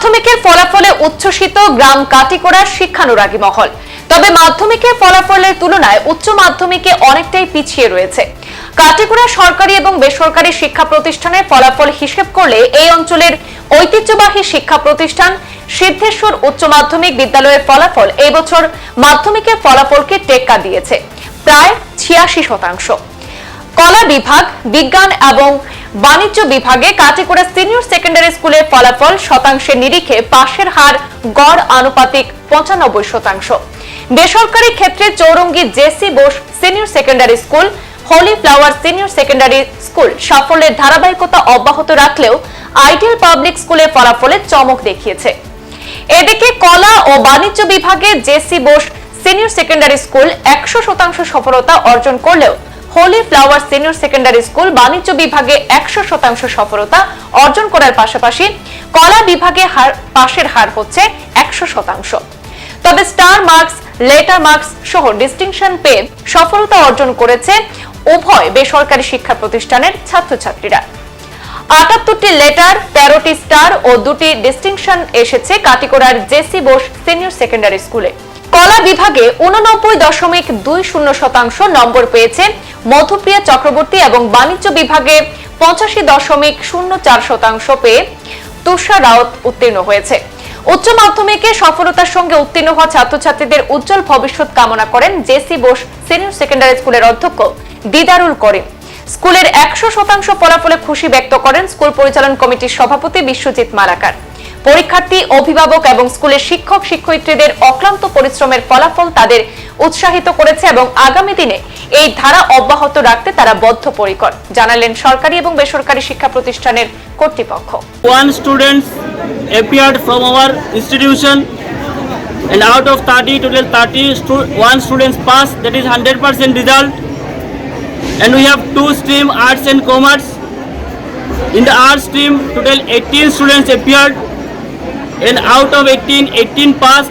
মাধ্যমিকের ফলাফলে উচ্ছ্বসিত গ্রাম কাটিকোড়ার শিক্ষানুরাগী মহল। তবে মাধ্যমিকের ফলাফলের তুলনায় উচ্চ মাধ্যমিকে অনেকটাই পিছিয়ে রয়েছে। কাটিকুড়া সরকারি এবং বেসরকারি শিক্ষা প্রতিষ্ঠানের ফলাফল হিসেব করলে এই অঞ্চলের ঐতিহ্যবাহী শিক্ষা প্রতিষ্ঠান সিদ্ধেশ্বর উচ্চ মাধ্যমিক বিদ্যালয়ের ফলাফল এই বছর মাধ্যমিকের ফলাফলকে টেক্কা দিয়েছে, প্রায় ছিয়াশি শতাংশ। কলা বিভাগ, বিজ্ঞান এবং বাণিজ্য বিভাগে কাটিকুড়া স্কুলের ফলাফল শতাংশের নিরিখে পাশের হার গড় আনুপাতিক পঁচানব্বই শতাংশ। বেসরকারি ক্ষেত্রে Chowrangi JC Bose senior secondary school, holy flower senior secondary school সাফল্যের ধারাবাহিকতা অব্যাহত রাখলেও আইডিয়াল পাবলিক স্কুলের ফলাফলে চমক দেখিয়েছে। এদিকে কলা ও বাণিজ্য বিভাগে JC Bose senior secondary school একশো শতাংশ সফলতা অর্জন করলেও holy flower senior secondary school বাণিজ্য বিভাগে একশো শতাংশ সফলতা অর্জন করার পাশাপাশি কলা বিভাগে পাশের হার হচ্ছে একশো শতাংশ। তবে স্টার মার্কস, লেটার মার্কস সহ ডিস্টিংশন পেয়ে সফলতা অর্জন করেছে উভয় বেসরকারি শিক্ষা প্রতিষ্ঠানের ছাত্রছাত্রীরা। আটাত্তরটি লেটার, তেরোটি স্টার ও দুটি ডিস্টিংশন এসেছে কাটিকোড়ার জেসি বোস সিনিয়র সেকেন্ডারি স্কুলে। কলা বিভাগে উননব্বই দশমিক দুই শূন্য শতাংশ নম্বর পেয়েছে। মধুপ্রিয়া চক্রবর্তী এবং বাণিজ্য বিভাগে পঁচাশি দশমিক শূন্য চার শতাংশ পেয়ে তুষার রাউত উত্তীর্ণ হয়েছে। উচ্চ মাধ্যমিকে সফলতার সঙ্গে উত্তীর্ণ হওয়া ছাত্রছাত্রীদের উজ্জ্বল ভবিষ্যৎ কামনা করেন জেসি বোস, সিনিয়র সেকেন্ডারি স্কুলের অধ্যক্ষ দিদারুল করিম। স্কুলের একশো শতাংশ ফলাফলে খুশি ব্যক্ত করেন স্কুল পরিচালন কমিটির সভাপতি বিশ্বজিৎ মালাকার। পরীক্ষার্থী, অভিভাবক এবং স্কুলের শিক্ষক, শিক্ষয়িত্রীদের অক্লান্ত পরিশ্রমের ফলাফল তাদের উৎসাহিত করেছে এবং আগামী দিনে এই ধারা অব্যাহত রাখতে তারা বদ্ধ পরিকর জানালেন সরকারি এবং বেসরকারি শিক্ষা প্রতিষ্ঠানের কর্তৃপক্ষ। One students appeared from our institution and out of thirty total thirty one students pass that is hundred percent result and we have two stream arts and commerce in the arts stream total eighteen students appeared and out of 18 18 passed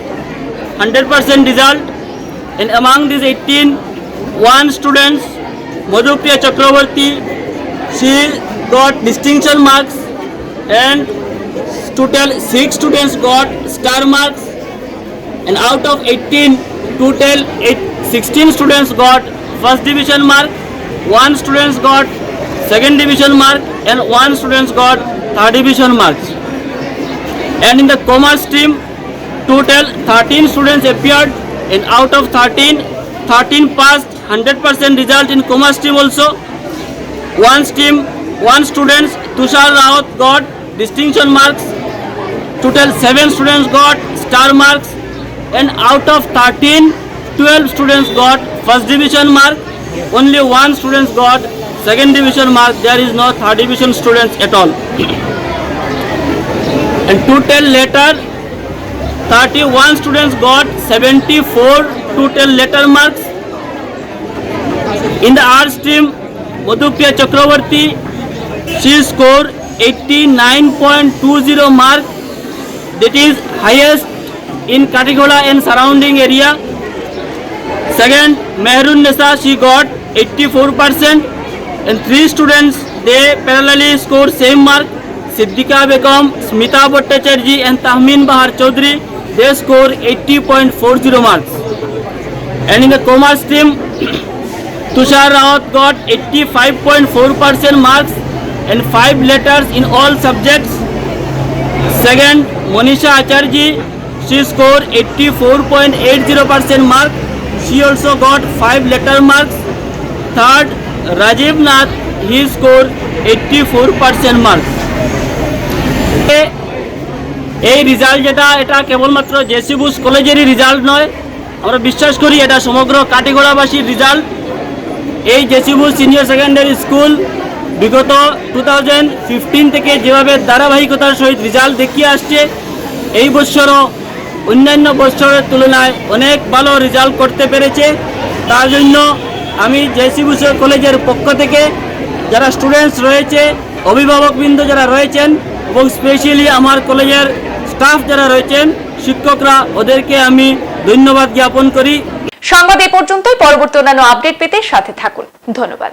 100% result and among these 18 one student Madhupriya Chakravarti she got distinction marks and total 6 students got star marks and out of 18 total eight, 16 students got first division mark one students got second division mark and one students got third division marks and in the commerce stream total 13 students appeared and out of 13 13 passed 100% result in commerce stream also one stream one students tushar raut got distinction marks total 7 students got star marks and out of 13 12 students got first division mark only one students got second division mark there is no third division students at all and total letter 31 students got 74 total letter marks. In the art stream madhupriya chakravarti she scored 89.20 mark. That is highest in Katigoda and surrounding area. Second mehrun nisa she got 84% and three students they parallelly scored same mark Siddika Begum Smita Bhattacharjee and Tahmeen Bahar Chowdhury they score eighty point four zero marks and in the commerce team Tushar Rawat got 85.4 point four percent marks and five letters in all subjects second Monisha Acharjee she score eighty four point eight zero percent mark she also got five letter marks third Rajiv Nath he score 84 percent marks এই result যেটা, এটা কেবলমাত্র JC bush কলেজেরই result নয়। আমরা বিশ্বাস করি এটা সমগ্র কাটিগড়াবাসীর রেজাল্ট এই জেসিবুল সিনিয়র সেকেন্ডারি স্কুল বিগত টু থেকে যেভাবে ধারাবাহিকতার সহিত রেজাল্ট দেখিয়ে আসছে, এই বছরও অন্যান্য বছরের তুলনায় অনেক ভালো রেজাল্ট করতে পেরেছে। তার জন্য আমি জেসিবুস কলেজের পক্ষ থেকে যারা স্টুডেন্টস রয়েছে, অভিভাবকবৃন্দ যারা রয়েছেন এবং স্পেশালি আমার কলেজের স্টাফ যারা রয়েছেন, শিক্ষকরা, ওদেরকে আমি ধন্যবাদ জ্ঞাপন করি। সংবাদ এ পর্যন্তই, পরবর্তী অন্যান্য আপডেট পেতে সাথে থাকুন। ধন্যবাদ।